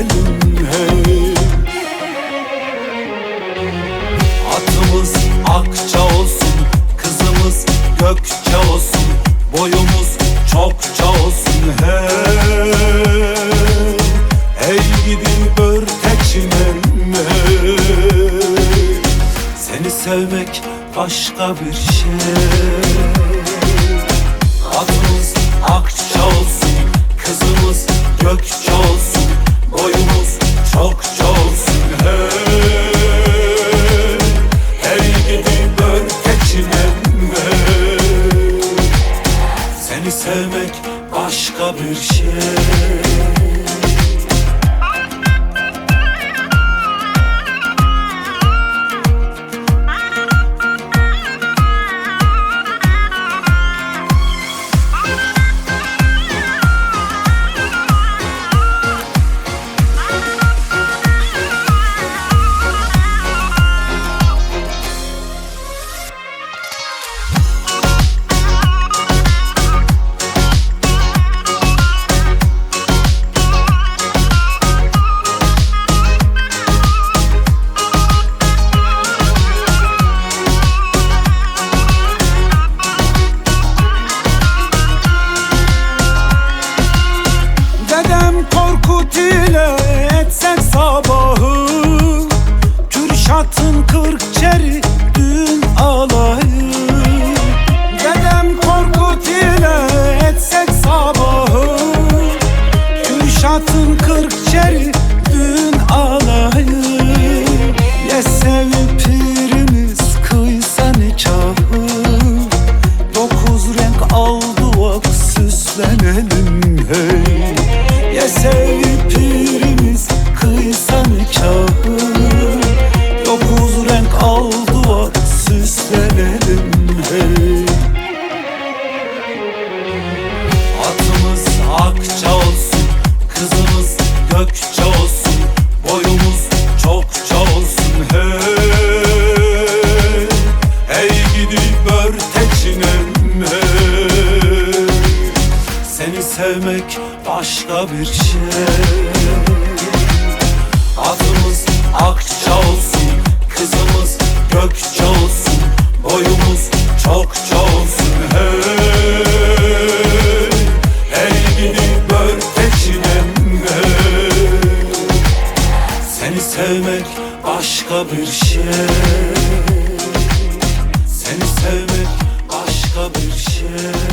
seslenelim hey. Atımız akça olsun, kızımız gökçe olsun Boyumuz çokça olsun hey. Hey gidi börteçinem hey Seni sevmek başka bir şey bir şey başka bir şey. Adımız akça olsun, kızımız gökçe olsun Boyumuz çokça olsun. Hey gidi börteçinem hey Seni sevmek başka bir şey. Seni sevmek başka bir şey